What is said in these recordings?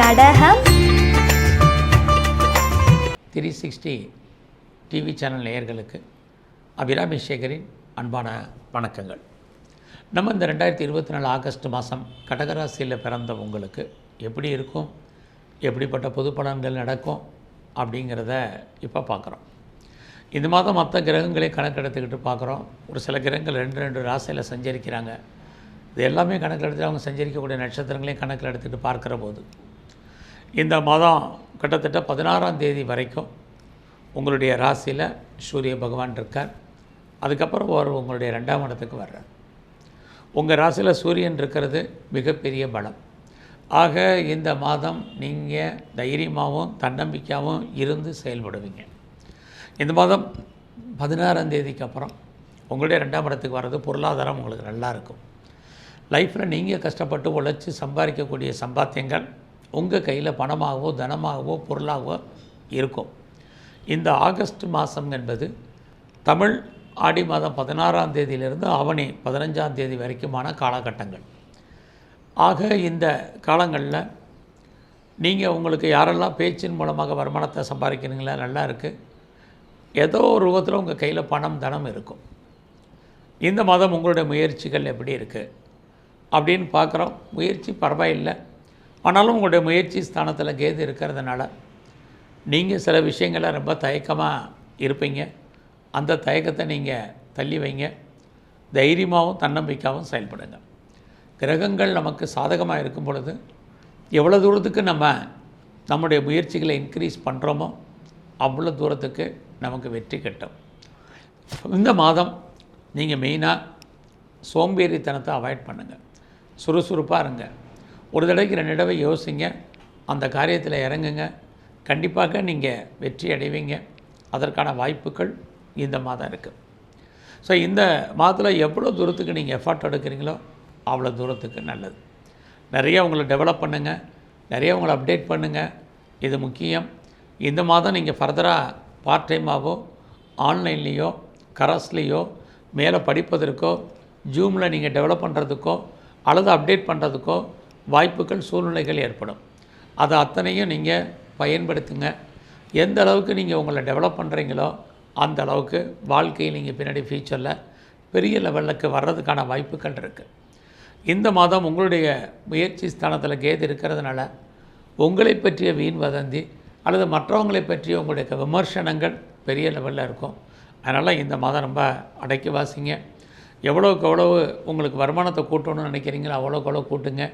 கடகம். Three sixty TV channel நேயர்களுக்கு அபிராமி சேகரின் அன்பான வணக்கங்கள். நம்ம இந்த ரெண்டாயிரத்தி இருபத்தி நாலு ஆகஸ்ட் மாதம் கடகராசியில் பிறந்த உங்களுக்கு எப்படி இருக்கும் எப்படிப்பட்ட பொது பலன்கள் நடக்கும் அப்படிங்கிறத இப்போ பார்க்குறோம் இந்த மாதம் மற்ற கிரகங்களை கணக்கெடுத்துக்கிட்டு பார்க்குறோம் ஒரு சில கிரகங்கள் ரெண்டு ரெண்டு ராசியில் சஞ்சரிக்கிறாங்க. இது எல்லாமே கணக்கெடுத்து அவங்க சஞ்சரிக்கக்கூடிய நட்சத்திரங்களையும் கணக்கில் எடுத்துகிட்டு பார்க்குற போது இந்த மாதம் கிட்டத்தட்ட பதினாறாம் தேதி வரைக்கும் உங்களுடைய ராசியில் சூரிய பகவான் இருக்கார். அதுக்கப்புறம் ஒரு உங்களுடைய ரெண்டாம் இடத்துக்கு வர்றார். உங்கள் ராசியில் சூரியன் இருக்கிறது மிகப்பெரிய பலம். ஆக இந்த மாதம் நீங்கள் தைரியமாகவும் தன்னம்பிக்கையாகவும் இருந்து செயல்படுவீங்க. இந்த மாதம் பதினாறாம் தேதிக்கு அப்புறம் உங்களுடைய ரெண்டாம் இடத்துக்கு வர்றது பொருளாதாரம் உங்களுக்கு நல்லா இருக்கும். லைஃப்பில் நீங்கள் கஷ்டப்பட்டு உழைச்சி சம்பாதிக்கக்கூடிய சம்பாத்தியங்கள் உங்கள் கையில் பணமாகவோ தனமாகவோ பொருளாகவோ இருக்கும். இந்த ஆகஸ்ட் மாதம் என்பது தமிழ் ஆடி மாதம் பதினாறாம் தேதியிலிருந்து அவனி பதினஞ்சாம் தேதி வரைக்குமான காலகட்டங்கள். ஆக இந்த காலங்களில் நீங்கள் உங்களுக்கு யாரெல்லாம் பேச்சின் மூலமாக வருமானத்தை சம்பாதிக்கிறீங்களா நல்லா இருக்குது ஏதோ ஒரு ரூபத்தில் உங்கள் கையில் பணம் தனம் இருக்கும். இந்த மாதம் உங்களுடைய முயற்சிகள் எப்படி இருக்குது அப்படின்னு பார்க்குறோம். முயற்சி பரவாயில்லை. ஆனாலும் உங்களுடைய முயற்சி ஸ்தானத்தில் கேது இருக்கிறதுனால நீங்கள் சில விஷயங்களை ரொம்ப தயக்கமாக இருப்பீங்க. அந்த தயக்கத்தை நீங்கள் தள்ளி வைங்க. தைரியமாகவும் தன்னம்பிக்கையாகவும் செயல்படுங்க. கிரகங்கள் நமக்கு சாதகமாக இருக்கும் பொழுது எவ்வளோ தூரத்துக்கு நம்ம நம்முடைய முயற்சிகளை இன்க்ரீஸ் பண்ணுறோமோ அவ்வளோ தூரத்துக்கு நமக்கு வெற்றி கிட்டும். இந்த மாதம் நீங்கள் மெயினாக சோம்பேறித்தனத்தை அவாய்ட் பண்ணுங்கள் சுறுசுறுப்பாக இருங்க. ஒரு தடவைக்கு ரெண்டு தடவை யோசிங்க. அந்த காரியத்தில் இறங்குங்க. கண்டிப்பாக நீங்கள் வெற்றி அடைவீங்க. அதற்கான வாய்ப்புகள் இந்த மாதம் இருக்குது ஸோ இந்த மாதத்தில் எவ்வளோ தூரத்துக்கு நீங்கள் எஃபர்ட் எடுக்கிறீங்களோ அவ்வளோ தூரத்துக்கு நல்லது. நிறைய உங்களை டெவலப் பண்ணுங்கள் நிறைய உங்களை அப்டேட் பண்ணுங்கள் இது முக்கியம். இந்த மாதம் நீங்கள் ஃபர்தராக பார்ட் டைமாகவோ ஆன்லைன்லேயோ கரஸ்லேயோ மேலே படிப்பதற்கோ ஜூமில் நீங்கள் டெவலப் பண்ணுறதுக்கோ அல்லது அப்டேட் பண்ணுறதுக்கோ வாய்ப்புகள் சூழ்நிலைகள் ஏற்படும். அதை அத்தனையும் நீங்கள் பயன்படுத்துங்க. எந்த அளவுக்கு நீங்கள் உங்களை டெவலப் பண்ணுறீங்களோ அந்த அளவுக்கு வாழ்க்கையில் நீங்கள் பின்னாடி ஃப்யூச்சரில் பெரிய லெவலுக்கு வர்றதுக்கான வாய்ப்புகள் இருக்குது இந்த மாதம் உங்களுடைய முயற்சி ஸ்தானத்தில் கேது இருக்கிறதுனால உங்களை பற்றிய வீண் வதந்தி அல்லது மற்றவங்களை பற்றிய உங்களுடைய விமர்சனங்கள் பெரிய லெவலில் இருக்கும். அதனால் இந்த மாதம் ரொம்ப அடைக்கி வாசிங்க. எவ்வளோக்கு எவ்வளவு உங்களுக்கு வருமானத்தை கூட்டணும்னு நினைக்கிறீங்களோ அவ்வளோக்கு அவ்வளோ கூட்டுங்க.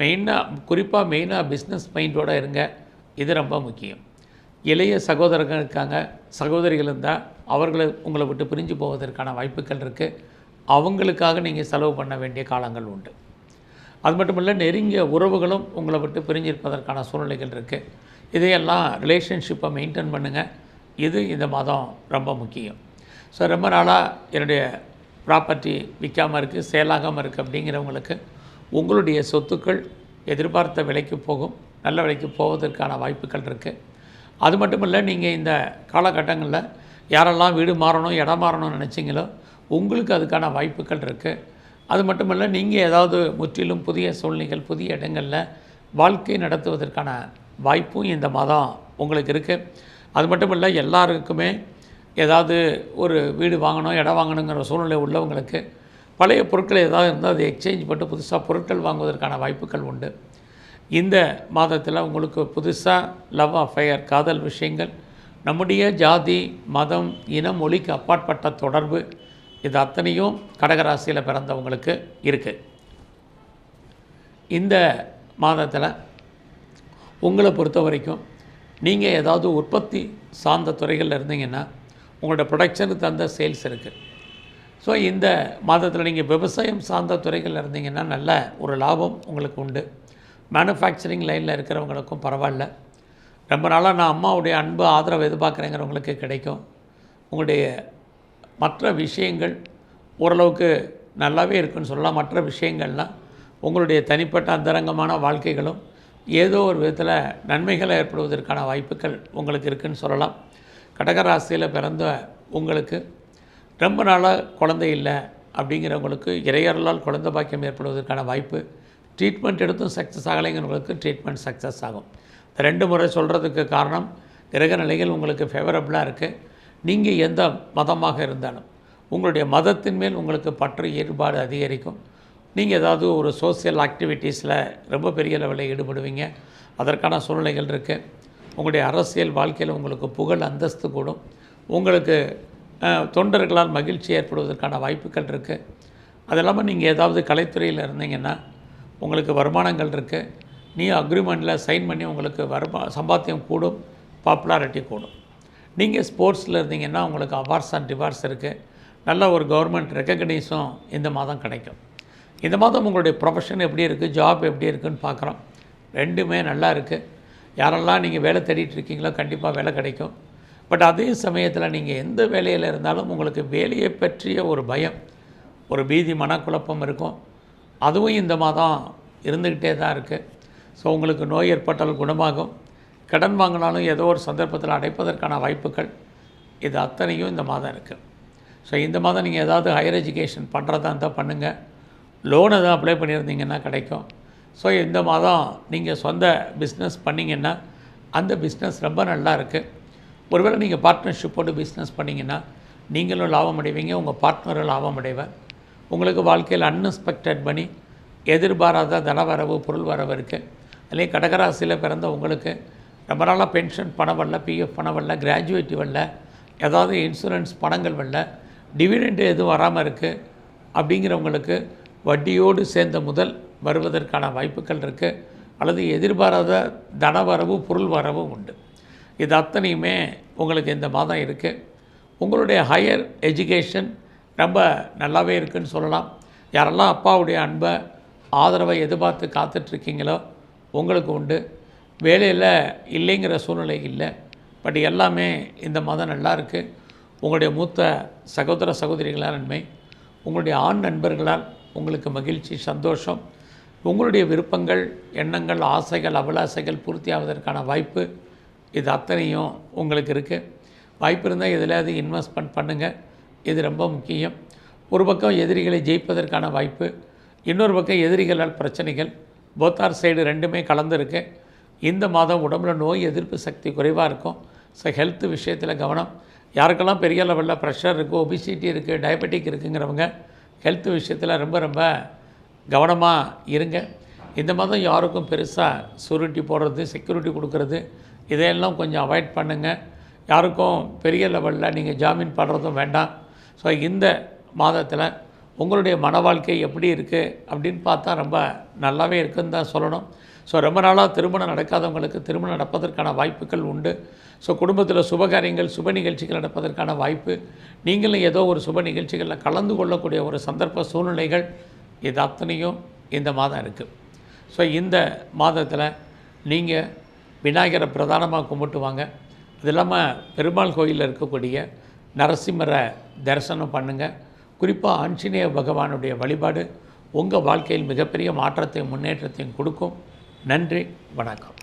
மெயினாக குறிப்பாக மெயினாக பிஸ்னஸ் மைண்டோடு இருங்க. இது ரொம்ப முக்கியம். இளைய சகோதரர்கள் இருக்காங்க. சகோதரிகள் இருந்தால் அவர்களை உங்களை விட்டு பிரிஞ்சு போவதற்கான வாய்ப்புகள் இருக்குது அவங்களுக்காக நீங்கள் செலவு பண்ண வேண்டிய காலங்கள் உண்டு. அது மட்டும் இல்லை நெருங்கிய உறவுகளும் உங்களை விட்டு பிரிஞ்சிருப்பதற்கான சூழ்நிலைகள் இருக்குது இதையெல்லாம் ரிலேஷன்ஷிப்பை மெயின்டைன் பண்ணுங்கள் இது இந்த மாதம் ரொம்ப முக்கியம். ஸோ ரொம்ப நாளாக என்னுடைய ப்ராப்பர்ட்டி விற்காமல் இருக்குது சேலாகாமல் இருக்குது அப்படிங்கிறவங்களுக்கு உங்களுடைய சொத்துக்கள் எதிர்பார்த்த விலைக்கு போகும் நல்ல விலைக்கு போவதற்கான வாய்ப்புகள் இருக்குது அது மட்டும் இல்லை நீங்கள் இந்த காலகட்டங்களில் யாரெல்லாம் வீடு மாறணும் இடம் மாறணும்னு நினச்சிங்களோ உங்களுக்கு அதுக்கான வாய்ப்புகள் இருக்குது அது மட்டும் இல்லை நீங்கள் ஏதாவது முற்றிலும் புதிய சூழ்நிலைகள் புதிய இடங்களில் வாழ்க்கை நடத்துவதற்கான வாய்ப்பும் இந்த மாதம் உங்களுக்கு இருக்குது அது மட்டும் இல்லை எல்லாருக்குமே ஏதாவது ஒரு வீடு வாங்கணும் இடம் வாங்கணுங்கிற சூழ்நிலை உள்ளவங்களுக்கு பழைய பொருட்கள் ஏதாவது இருந்தால் அதை எக்ஸ்சேஞ்ச் பண்ணி புதுசாக பொருட்கள் வாங்குவதற்கான வாய்ப்புகள் உண்டு. இந்த மாதத்தில் உங்களுக்கு புதுசாக லவ் அஃபயர் காதல் விஷயங்கள் நம்முடைய ஜாதி மதம் இனம் மொழிக்கு அப்பாற்பட்ட தொடர்பு இது அத்தனையும் கடகராசியில் பிறந்தவங்களுக்கு இருக்குது இந்த மாதத்தில் உங்களை பொறுத்த வரைக்கும் நீங்கள் ஏதாவது உற்பத்தி சார்ந்த துறைகளில் இருந்தீங்கன்னா உங்களோட ப்ரொடக்ஷனுக்கு தந்த சேல்ஸ் இருக்குது ஸோ இந்த மாதத்தில் நீங்கள் விவசாயம் சார்ந்த துறைகளில் இருந்தீங்கன்னா நல்ல ஒரு லாபம் உங்களுக்கு உண்டு. மேனுஃபேக்சரிங் லைனில் இருக்கிறவங்களுக்கும் பரவாயில்ல. ரொம்ப நாளாக நான் அம்மாவுடைய அன்பு ஆதரவு எதிர்பார்க்குறேங்கிறவங்களுக்கு கிடைக்கும். உங்களுடைய மற்ற விஷயங்கள் ஓரளவுக்கு நல்லாவே இருக்குன்னு சொல்லலாம். மற்ற விஷயங்கள்லாம் உங்களுடைய தனிப்பட்ட அந்தரங்கமான வாழ்க்கைகளும் ஏதோ ஒரு விதத்தில் நன்மைகளை ஏற்படுவதற்கான வாய்ப்புகள் உங்களுக்கு இருக்குதுன்னு சொல்லலாம். கடகராசியில் பிறந்த உங்களுக்கு ரொம்ப நாளாக குழந்தை இல்லை அப்படிங்கிறவங்களுக்கு இறையறலால் குழந்தை பாக்கியம் ஏற்படுவதற்கான வாய்ப்பு ட்ரீட்மெண்ட் எடுத்தும் சக்ஸஸ் ஆகலைங்கிறவங்களுக்கு ட்ரீட்மெண்ட் சக்ஸஸ் ஆகும். இந்த ரெண்டு முறை சொல்கிறதுக்கு காரணம் கிரக நிலைகள் உங்களுக்கு ஃபேவரபுளாக இருக்குது நீங்கள் எந்த மதமாக இருந்தாலும் உங்களுடைய மதத்தின் மேல் உங்களுக்கு பற்று ஈடுபாடு அதிகரிக்கும். நீங்கள் ஏதாவது ஒரு சோசியல் ஆக்டிவிட்டீஸில் ரொம்ப பெரிய லெவலில் ஈடுபடுவீங்க. அதற்கான சூழ்நிலைகள் இருக்குது உங்களுடைய அரசியல் வாழ்க்கையில் உங்களுக்கு புகழ் அந்தஸ்து கூடும். உங்களுக்கு தொண்டர்களால் மகிழ்ச்சி ஏற்படுவதற்கான வாய்ப்புகள் இருக்குது அது இல்லாமல் நீங்கள் ஏதாவது கலைத்துறையில் இருந்தீங்கன்னா உங்களுக்கு வருமானங்கள் இருக்குது நீ அக்ரிமெண்ட்டில் சைன் பண்ணி உங்களுக்கு வருமா சம்பாத்தியம் கூடும் பாப்புலாரிட்டி கூடும். நீங்கள் ஸ்போர்ட்ஸில் இருந்தீங்கன்னா உங்களுக்கு அவார்ட்ஸ் அண்ட் ரிவார்ட்ஸ் இருக்குது நல்ல ஒரு கவர்மெண்ட் ரெக்கக்னைஸும் இந்த மாதம் கிடைக்கும். இந்த மாதம் உங்களுடைய ப்ரொஃபஷன் எப்படி இருக்குது ஜாப் எப்படி இருக்குதுன்னு பார்க்குறோம் ரெண்டுமே நல்லா இருக்குது யாரெல்லாம் நீங்கள் வேலை தேடிட்டு இருக்கீங்களோ கண்டிப்பாக வேலை கிடைக்கும். பட் அதே சமயத்தில் நீங்கள் எந்த வேலையில் இருந்தாலும் உங்களுக்கு வேலையை பற்றிய ஒரு பயம் ஒரு பீதி மனக்குழப்பம் இருக்கும். அதுவும் இந்த மாதம் இருந்துக்கிட்டே தான் இருக்குது ஸோ உங்களுக்கு நோய் ஏற்பட்டால் குணமாகும். கடன் வாங்கினாலும் ஏதோ ஒரு சந்தர்ப்பத்தில் அடைப்பதற்கான வாய்ப்புகள் இது அத்தனையும் இந்த மாதம் இருக்குது ஸோ இந்த மாதம் நீங்கள் ஏதாவது ஹையர் எஜுகேஷன் பண்ணுறதா இருந்தால் பண்ணுங்கள் லோன் எதாவது அப்ளை பண்ணியிருந்தீங்கன்னா கிடைக்கும். ஸோ இந்த மாதம் நீங்கள் சொந்த பிஸ்னஸ் பண்ணிங்கன்னா அந்த பிஸ்னஸ் ரொம்ப நல்லா இருக்குது ஒருவேளை நீங்கள் பார்ட்னர்ஷிப்போடு பிஸ்னஸ் பண்ணிங்கன்னா நீங்களும் லாபம் அடைவீங்க உங்கள் பார்ட்னரும் லாபம் அடைவர் உங்களுக்கு வாழ்க்கையில் அன்எக்ஸ்பெக்டட் பண்ணி எதிர்பாராத தனவரவு பொருள் வரவு இருக்குது அதுலேயும் கடகராசியில் பிறந்த உங்களுக்கு ரொம்ப நாளாக பென்ஷன் பணம் வரல பிஎஃப் பணம் வரல கிராஜுவேட்டி வரல ஏதாவது இன்சூரன்ஸ் பணங்கள் வரல டிவிடெண்ட் எதுவும் வராமல் இருக்குது அப்படிங்கிறவங்களுக்கு வட்டியோடு சேர்ந்த முதல் வருவதற்கான வாய்ப்புகள் இருக்குது அல்லது எதிர்பாராத தனவரவு பொருள் வரவும் உண்டு. இது அத்தனையுமே உங்களுக்கு இந்த மாதம் இருக்குது உங்களுடைய ஹையர் எஜுகேஷன் ரொம்ப நல்லாவே இருக்குன்னு சொல்லலாம். யாரெல்லாம் அப்பாவுடைய அன்பை ஆதரவை எதிர்பார்த்து காத்துட்ருக்கீங்களோ உங்களுக்கு உண்டு. வேலையில் இல்லைங்கிற சூழ்நிலை இல்லை. பட் எல்லாமே இந்த மாதம் நல்லா இருக்குது உங்களுடைய மூத்த சகோதர சகோதரிகளால் நன்மை. உங்களுடைய ஆண் நண்பர்களால் உங்களுக்கு மகிழ்ச்சி சந்தோஷம். உங்களுடைய விருப்பங்கள் எண்ணங்கள் ஆசைகள் அபிலாசைகள் பூர்த்தியாவதற்கான வாய்ப்பு இது அத்தனையும் உங்களுக்கு இருக்குது வாய்ப்பு இருந்தால் எதுலையாவது இன்வெஸ்ட்மெண்ட் பண்ணுங்கள் இது ரொம்ப முக்கியம். ஒரு பக்கம் எதிரிகளை ஜெயிப்பதற்கான வாய்ப்பு. இன்னொரு பக்கம் எதிரிகளால் பிரச்சனைகள். போத்தார் சைடு ரெண்டுமே கலந்துருக்கு. இந்த மாதம் உடம்புல நோய் எதிர்ப்பு சக்தி குறைவாக இருக்கும். ஸோ ஹெல்த் விஷயத்தில் கவனம். யாருக்கெல்லாம் பெரிய லெவலில் ப்ரெஷர் இருக்குது ஒபிசிட்டி இருக்குது டயபெட்டிக் இருக்குங்கிறவங்க ஹெல்த் விஷயத்தில் ரொம்ப ரொம்ப கவனமாக இருங்க. இந்த மாதம் யாருக்கும் பெருசாக சூரிட்டி போடுறது செக்யூரிட்டி கொடுக்கறது இதையெல்லாம் கொஞ்சம் அவாய்ட் பண்ணுங்கள் யாருக்கும் பெரிய லெவலில் நீங்கள் ஜாமீன் பண்ணுறதும் வேண்டாம். ஸோ இந்த மாதத்தில் உங்களுடைய மன வாழ்க்கை எப்படி இருக்குது அப்படின்னு பார்த்தா ரொம்ப நல்லாவே இருக்குன்னு தான் சொல்லணும். ஸோ ரொம்ப நாளாக திருமணம் நடக்காதவங்களுக்கு திருமணம் நடப்பதற்கான வாய்ப்புகள் உண்டு. ஸோ குடும்பத்தில் சுபகாரியங்கள் சுப நிகழ்ச்சிகள் நடப்பதற்கான வாய்ப்பு. நீங்களும் ஏதோ ஒரு சுப நிகழ்ச்சிகளில் கலந்து கொள்ளக்கூடிய ஒரு சந்தர்ப்ப சூழ்நிலைகள் இது அத்தனையும் இந்த மாதம் இருக்குது ஸோ இந்த மாதத்தில் நீங்கள் விநாயகரை பிரதானமாக கும்பிட்டுவாங்க. அது இல்லாமல் பெருமாள் கோயிலில் இருக்கக்கூடிய நரசிம்மரை தரிசனம் பண்ணுங்கள் குறிப்பாக ஆஞ்சநேய பகவானுடைய வழிபாடு உங்கள் வாழ்க்கையில் மிகப்பெரிய மாற்றத்தையும் முன்னேற்றத்தையும் கொடுக்கும். நன்றி வணக்கம்.